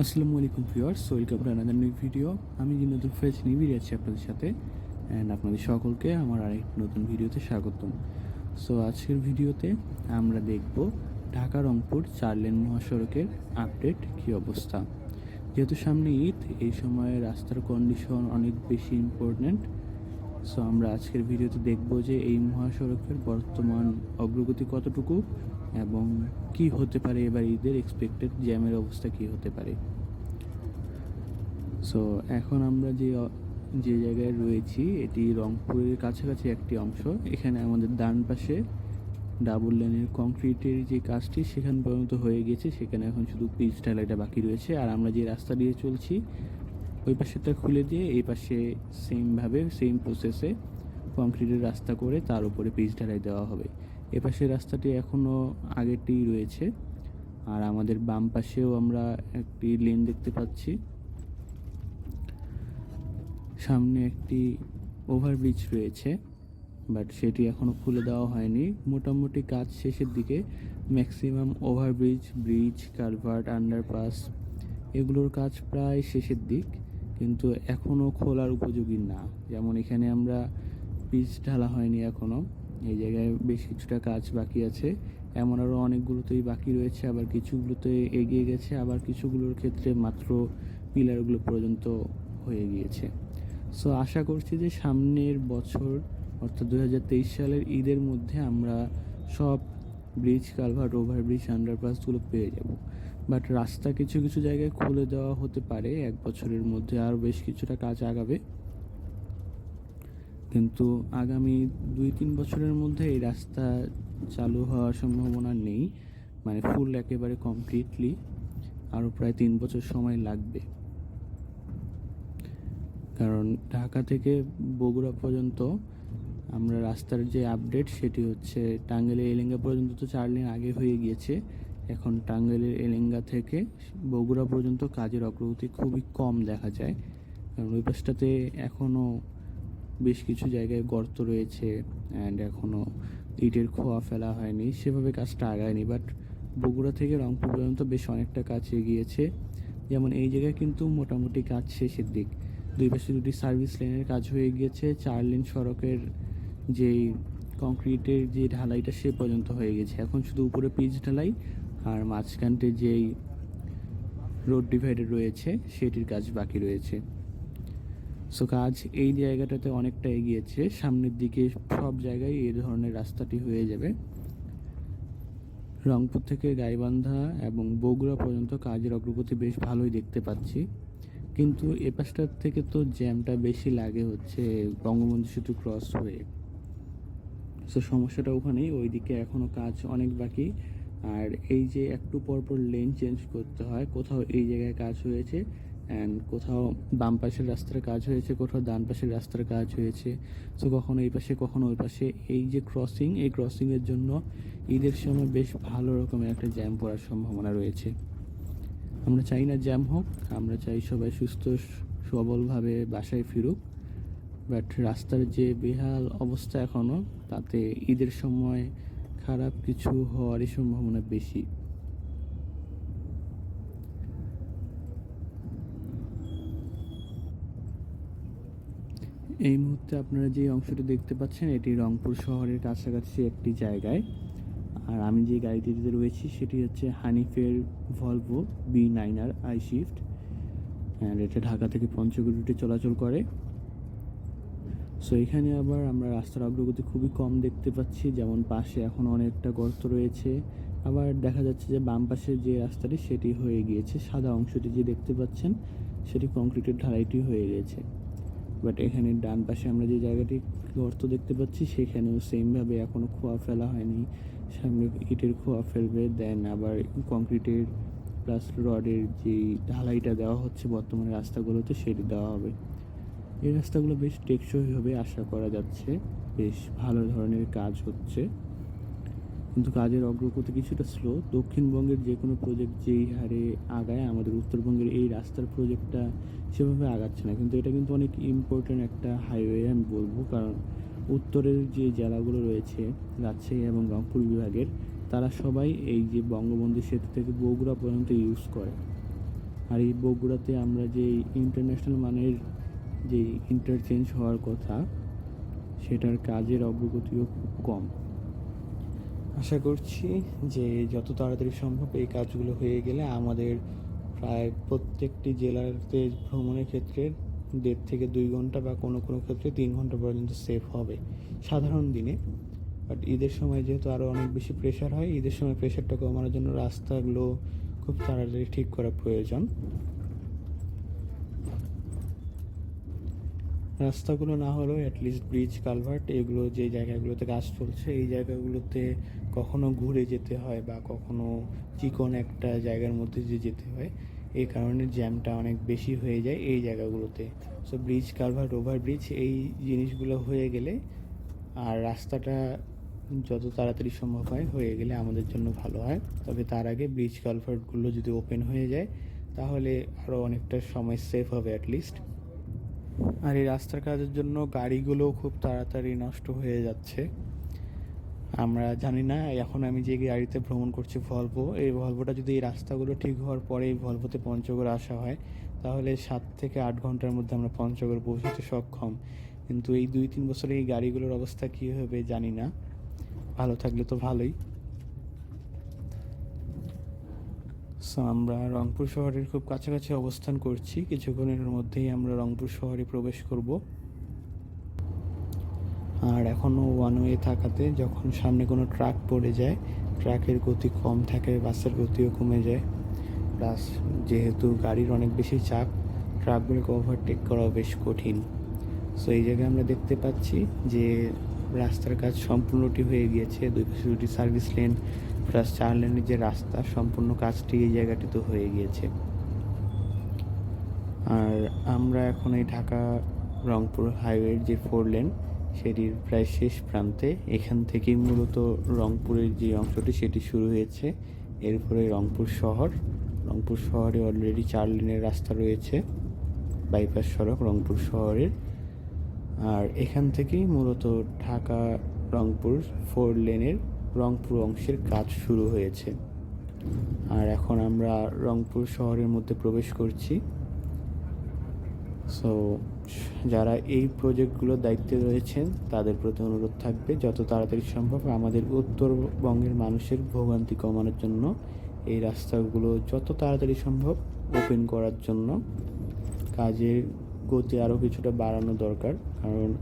আসসালামু আলাইকুম viewers, welcome to another new video আমি যে জিনাদুল ফেজ বেরিয়ে আছি আপনাদের সাথে অ্যান্ড আপনাদের সকলকে আমার আরেক নতুন ভিডিওতে স্বাগতম। সো আজকের ভিডিওতে আমরা দেখব ঢাকা রংপুর চার লেন মহাসড়কের আপডেট কি অবস্থা। যেহেতু সামনে ঈদ, এই সময়ে রাস্তার কন্ডিশন অনেক বেশি ইম্পর্ট্যান্ট সো আমরা আজকের ভিডিওতে দেখব যে এই মহাসড়কের বর্তমান অগ্রগতি কতটুকু এবং কি হতে পারে এবার ঈদের এক্সপেক্টেড জ্যামের অবস্থা কি হতে পারে। সো এখন আমরা যে যে জায়গায় রয়েছি, এটি রংপুরের কাছাকাছি একটি অংশ। এখানে আমাদের ডান পাশে ডাবল লেনের কংক্রিটের যে কাজটি সেখান পর্যন্ত হয়ে গেছে। সেখানে এখন শুধু পিচ ঢালাইটা বাকি রয়েছে। আর আমরা যে রাস্তা দিয়ে চলছি ওই পাশেটা খুলে দিয়ে এই পাশে সেমভাবে সেম প্রসেসে কংক্রিটের রাস্তা করে তার উপরে পিচ ঢালাই দেওয়া হবে। এ পাশের রাস্তাটি এখনও আগেরটি রয়েছে। আর আমাদের বাম পাশেও আমরা একটি লেন দেখতে পাচ্ছি। সামনে একটি ওভারব্রিজ রয়েছে বাট সেটি এখনও খুলে দেওয়া হয়নি। মোটামুটি কাজ শেষের দিকে maximum overbridge bridge culvert underpass এগুলোর কাজ প্রায় শেষের দিক। কিন্তু এখনও খোলার উপযোগী না। যেমন এখানে আমরা পিচ ঢালা হয়নি এখনও এই জায়গায় বেশ কিছুটা কাজ বাকি আছে। এমন আরও অনেকগুলোতেই বাকি রয়েছে। আবার কিছুগুলোতে এগিয়ে গেছে। আবার কিছুগুলোর ক্ষেত্রে মাত্র পিলারগুলো পর্যন্ত হয়ে গিয়েছে। সো আশা করছি যে সামনের বছর, অর্থাৎ দু হাজার তেইশ সালের ঈদের মধ্যে আমরা সব ব্রিজ, কালভার্ট, ওভারব্রিজ, আন্ডারপাসগুলো পেয়ে যাব। বাট রাস্তা কিছু কিছু জায়গায় খুলে দেওয়া হতে পারে, এক বছরের মধ্যে আরও বেশ কিছুটা কাজ আগাবে। কিন্তু আগামী দুই তিন বছরের মধ্যে এই রাস্তা চালু হওয়ার সম্ভাবনা নেই মানে ফুল একেবারে কমপ্লিটলি আরও প্রায় তিন বছর সময় লাগবে। কারণ ঢাকা থেকে বগুড়া পর্যন্ত আমরা রাস্তার যে আপডেট সেটি হচ্ছে টাঙ্গাইলের এলেঙ্গা পর্যন্ত তো চার লেন আগে হয়ে গিয়েছে। এখন টাঙ্গাইলের এলেঙ্গা থেকে বগুড়া পর্যন্ত কাজের অগ্রগতি খুবই কম দেখা যায়। কারণ ওই পাশটাতে এখনও বেশ কিছু জায়গায় গর্ত রয়েছে অ্যান্ড এখনও ইটের খোয়া ফেলা হয়নি। সেভাবে কাজটা আগায়নি বাট বগুড়া থেকে রংপুর পর্যন্ত বেশ অনেকটা কাজ এগিয়েছে। যেমন এই জায়গায় কিন্তু মোটামুটি কাজ শেষের দিক। দুই পাশে দুটি সার্ভিস লেনের কাজ হয়ে গিয়েছে। চার লেন সড়কের যেই কংক্রিটের যে ঢালাইটা সে পর্যন্ত হয়ে গেছে। এখন শুধু উপরে পিচ ঢালাই আর মাঝখানটে যেই রোড ডিভাইডার রয়েছে, সেটির কাজ বাকি রয়েছে। সো কাজ এই জায়গাটাতে অনেকটা এগিয়েছে। সামনের দিকে সব জায়গায় এই ধরনের রাস্তাটি হয়ে যাবে। রংপুর থেকে গাইবান্ধা এবং বগুড়া পর্যন্ত কাজের অগ্রগতি বেশ ভালোই দেখতে পাচ্ছি। কিন্তু এ পাশটার থেকে তো জ্যামটা বেশি লাগে হচ্ছে বঙ্গবন্ধু সেতু ক্রস হয়ে। সো সমস্যাটা ওখানেই। ওইদিকে এখনও কাজ অনেক বাকি। আর এই যে একটু পর পর লেন চেঞ্জ করতে হয়, কোথাও এই জায়গায় কাজ হয়েছে অ্যান্ড কোথাও বাম পাশের রাস্তার কাজ হয়েছে, কোথাও ডান পাশের রাস্তার কাজ হয়েছে। সো কখনো এই পাশে, কখনো ওই পাশে। এই যে ক্রসিং এই ক্রসিংয়ের জন্য ঈদের সময় বেশ ভালো রকমের একটা জ্যাম পড়ার সম্ভাবনা রয়েছে। আমরা চাই না জ্যাম হোক, আমরা চাই সবাই সুস্থ, সবলভাবে বাসায় ফিরুক। বাট রাস্তার যে বেহাল অবস্থা এখনও তাতে ঈদের সময় খারাপ কিছু হওয়ারই সম্ভাবনা বেশি। এই মুহূর্তে আপনারা যে অংশটি দেখতে পাচ্ছেন, এটি রংপুর শহরের কাছাকাছি একটি জায়গায়। আর আমি যে গাড়িটিতে রয়েছি, সেটি হচ্ছে হানিফের Volvo B nine R I shift. And এটা ঢাকা থেকে পঞ্চগড় রুটে চলাচল করে। সো এখানে আবার আমরা রাস্তার অগ্রগতি খুবই কম দেখতে পাচ্ছি, যেমন পাশে এখন অনেকটা গর্ত রয়েছে। আবার দেখা যাচ্ছে যে বাম পাশের যে রাস্তাটি, সেটি হয়ে গিয়েছে। সাদা অংশটি যে দেখতে পাচ্ছেন, সেটি কংক্রিটের ঢালাইটি হয়ে গেছে। বাট এখানে ডান পাশে আমরা যে জায়গাটি, গর্ত দেখতে পাচ্ছি, সেখানেও সেমভাবে এখনও খোয়া ফেলা হয়নি। সামনে ইটের খোয়া ফেলবে দেন আবার কংক্রিটের প্লাস রডের যে ঢালাইটা দেওয়া হচ্ছে বর্তমানে রাস্তাগুলোতে, সেটি দেওয়া হবে। এই রাস্তাগুলো বেশ টেকসই হবে, আশা করা যাচ্ছে। বেশ ভালো ধরনের কাজ হচ্ছে। কিন্তু কাজের অগ্রগতি কিছুটা স্লো দক্ষিণবঙ্গের যে কোনো প্রজেক্ট যেই হারে আগায়, আমাদের উত্তরবঙ্গের এই রাস্তার প্রজেক্টটা সেভাবে আগাচ্ছে না। কিন্তু এটা কিন্তু অনেক ইম্পর্ট্যান্ট একটা হাইওয়ে আমি বলব। কারণ উত্তরের যে জেলাগুলো রয়েছে, রাজশাহী এবং রংপুর বিভাগের, তারা সবাই এই যে বঙ্গবন্ধু সেতু থেকে বগুড়া পর্যন্ত ইউজ করে। আর এই বগুড়াতে আমরা যে ইন্টারন্যাশনাল মানের যে ইন্টারচেঞ্জ হওয়ার কথা, সেটার কাজের অগ্রগতিও খুব কম। আশা করছি যে যত তাড়াতাড়ি সম্ভব এই কাজগুলো হয়ে গেলে আমাদের প্রায় প্রত্যেকটি জেলাতে ভ্রমণের ক্ষেত্রে দেড় থেকে দুই ঘণ্টা বা কোনো কোনো ক্ষেত্রে তিন ঘণ্টা পর্যন্ত সেফ হবে। সাধারণ দিনে। বাট ঈদের সময় যেহেতু আরও অনেক বেশি প্রেশার হয়, ঈদের সময় প্রেশারটা কমানোর জন্য রাস্তাগুলো খুব তাড়াতাড়ি ঠিক করা প্রয়োজন। রাস্তাগুলো না হলেও অ্যাটলিস্ট ব্রিজ কালভার্ট এগুলো যে জায়গাগুলোতে কাজ চলছে, এই জায়গাগুলোতে কখনো ঘুরে যেতে হয় বা কখনো চিকন একটা জায়গার মধ্যে যে যেতে হয়, এই কারণে জ্যামটা অনেক বেশি হয়ে যায় এই জায়গাগুলোতে। So bridge culvert over bridge এই জিনিসগুলো হয়ে গেলে আর রাস্তাটা যত তাড়াতাড়ি সম্ভব হয়, হয়ে গেলে আমাদের জন্য ভালো হয়। তবে তার আগে ব্রিজ কালভার্টগুলো যদি ওপেন হয়ে যায়, তাহলে আরও অনেকটা সময় সেফ হবে অ্যাটলিস্ট আর এই রাস্তার কাজের জন্য গাড়িগুলোও খুব তাড়াতাড়ি নষ্ট হয়ে যাচ্ছে। আমরা জানি না, এখন আমি যে গাড়িতে ভ্রমণ করছি ভলভো এই ভলভোটা যদি এই রাস্তাগুলো ঠিক হওয়ার পরে এই ভলভোতে পঞ্চগড় আসা হয়, তাহলে সাত থেকে আট ঘণ্টার মধ্যে আমরা পঞ্চগড় পৌঁছতে সক্ষম। কিন্তু এই দুই তিন বছরে এই গাড়িগুলোর অবস্থা কী হবে জানি না। ভালো থাকলে তো ভালোই। সো আমরা রংপুর শহরের খুব কাছাকাছি অবস্থান করছি। কিছুক্ষণের মধ্যেই আমরা রংপুর শহরে প্রবেশ করব। আর এখনও ওয়ান ওয়ে থাকাতে যখন সামনে কোনো ট্রাক পড়ে যায়, ট্রাকের গতি কম থাকে, বাসের গতিও কমে যায়। প্লাস যেহেতু গাড়ির অনেক বেশি চাপ, ট্রাকগুলোকে ওভারটেক করাও বেশ কঠিন। সো এই জায়গায় আমরা দেখতে পাচ্ছি যে রাস্তার কাজ সম্পূর্ণটি হয়ে গিয়েছে। দুই পাশে দুটি সার্ভিস লেন প্লাস চার লেনের যে রাস্তা, সম্পূর্ণ কাজটি এই জায়গাটিতে হয়ে গিয়েছে। আর আমরা এখন এই ঢাকা রংপুর হাইওয়ের যে ফোর লেন, সেটির প্রায় শেষ প্রান্তে, এখান থেকেই মূলত রংপুরের যে অংশটি, সেটি শুরু হয়েছে। এরপরে রংপুর শহর, রংপুর শহরে অলরেডি চার লেনের রাস্তা রয়েছে বাইপাস সড়ক রংপুর শহরের। আর এখান থেকেই মূলত ঢাকা রংপুর ফোর লেনের রংপুর অংশের কাজ শুরু হয়েছে। আর এখন আমরা রংপুর শহরের মধ্যে প্রবেশ করছি। সো যারা এই প্রজেক্টগুলোর দায়িত্বে রয়েছেন, তাদের প্রতি অনুরোধ থাকবে, যত তাড়াতাড়ি সম্ভব আমাদের উত্তরবঙ্গের মানুষের ভোগান্তি কমানোর জন্য, এই রাস্তাগুলো যত তাড়াতাড়ি সম্ভব ওপেন করার জন্য। কাজের গতি আরও কিছুটা বাড়ানো দরকার, কারণ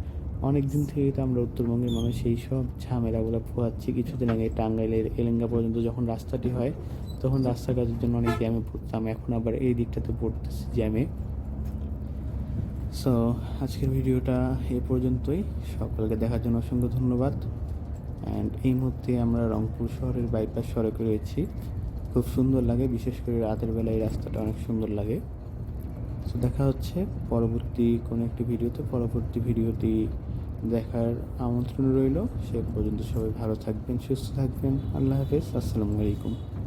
অনেক দিন থেকেই তো আমরা উত্তরবঙ্গের মানুষ, সেই সব ঝামেলাগুলো পোহাচ্ছি। কিছুদিন আগে টাঙ্গাইলের এলেঙ্গা পর্যন্ত যখন রাস্তাটি হয়, তখন রাস্তা কাজের জন্য অনেক জ্যামে পড়তাম। এখন আবার এই দিকটাতে পড়তেছি জ্যামে। সো আজকের ভিডিওটা এ পর্যন্তই। সকলকে দেখার জন্য অসংখ্য ধন্যবাদ। অ্যান্ড এই মুহূর্তে আমরা রংপুর শহরের বাইপাস সড়কে রয়েছি। খুব সুন্দর লাগে, বিশেষ করে রাতের বেলা এই রাস্তাটা অনেক সুন্দর লাগে। সো দেখা হচ্ছে পরবর্তী কোনো একটি ভিডিওতে। পরবর্তী ভিডিওটি দেখার আমন্ত্রণ রইল। সে পর্যন্ত সবাই ভালো থাকবেন সুস্থ থাকবেন। আল্লাহ হাফেজ। আসসালামু আলাইকুম।